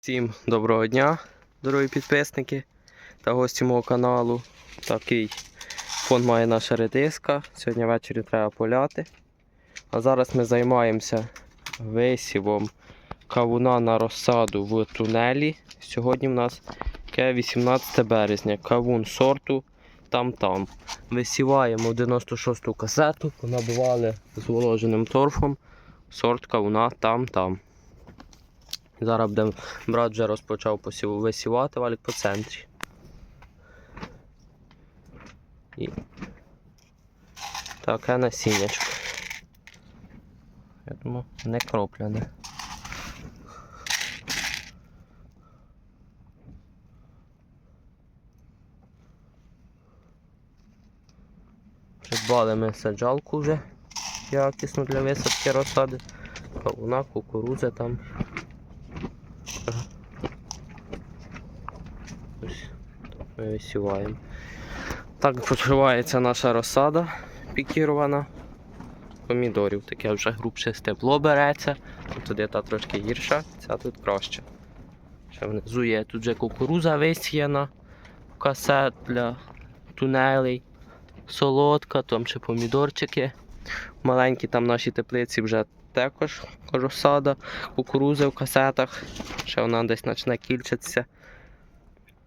Всім доброго дня, дорогі підписники та гості мого каналу. Такий фон має наша редиска. Сьогодні ввечері треба поляти. А зараз ми займаємося висівом кавуна на розсаду в тунелі. Сьогодні в нас яке 18 березня. Кавун сорту там-там. Висіваємо 96-ту касету, набивали зволоженим торфом. Сорт кавуна там-там. Зараз будемо брат вже розпочав посів... висівати валік по центрі. І таке насіннячко. Я думаю, не кропляне. Придбали ми саджалку вже якісну для висадки розсади. Кавуна, кукурузи там. Ось висіваємо. Так почувається наша розсада пікірована. Помідорів таке вже грубше стебло береться. Туди та трошки гірша, ця тут краще. Ще внизу є тут же кукуруза висіяна, касет для тунелей, солодка, там ще помідорчики. Маленькі там наші теплиці вже також розсада, кукурузи в касетах. Ще вона десь почне кільчитися.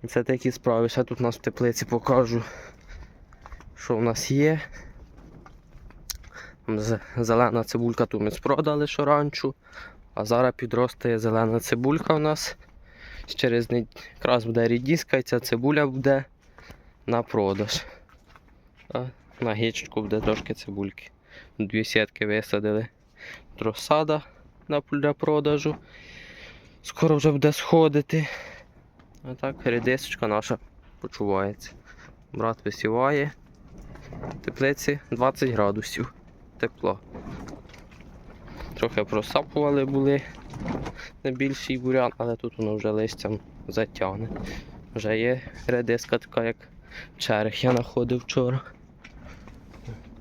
Це такі справи. Ще тут у нас в теплиці покажу, що в нас є. Зелена цибулька тут ми спродали що ранчу. А зараз підростає зелена цибулька у нас. Через якраз буде рідіска і ця цибуля буде на продаж. На гічку буде трошки цибульки. Дві сітки висадили. Розсада на- для продажу. Скоро вже буде сходити. А так редисочка наша почувається. Брат висіває. Теплиці 20 градусів тепла. Трохи просапували були на більший бурян, але тут воно вже листям затягне. Вже є редиска така, як черех я знаходив вчора.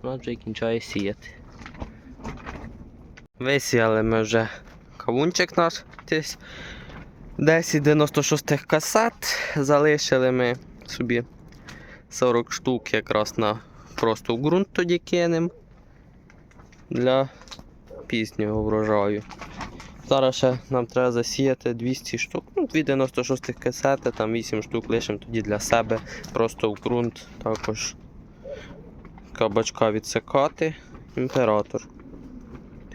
Вона вже й кінчає сіяти. Висіяли ми вже кавунчик наш десь 1096 касет. Залишили ми собі 40 штук якраз на просто в ґрунт тоді кинемо для пізнього врожаю. Зараз ще нам треба засіяти 200 штук, ну, 296 касети, там 8 штук лишимо тоді для себе, просто в ґрунт також кабачка відсикати. Імператор.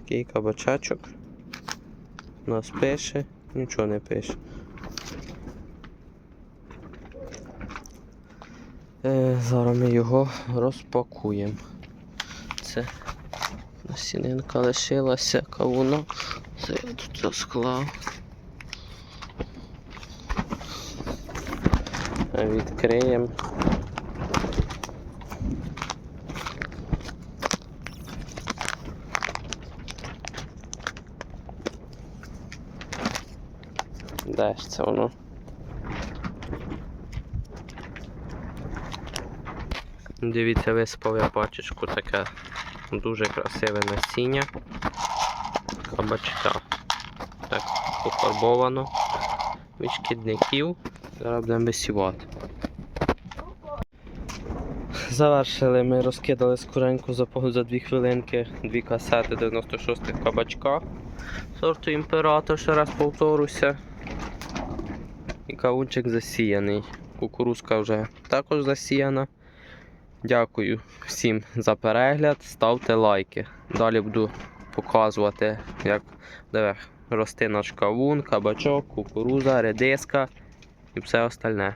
Такий кабачачок. У нас пише, нічого не пише. Е, зараз ми його розпакуємо. Це насінинка лишилася, кавуно. Це я тут розклав. Е, Відкриємо. Де це воно? Дивіться, висипав я пачечку таке дуже красиве насіння. Кабачка. Так, пофарбовано від шкідників. Зараз будемо висівати. Завершили ми розкидали скоренько за, 2 хвилинки дві касети 96-х кабачка сорту імператор, ще раз повторюся. І кавунчик засіяний. Кукурузка вже також засіяна. Дякую всім за перегляд. Ставте лайки. Далі буду показувати, як буде рости наш кавун, кабачок, кукуруза, редиска і все остальне.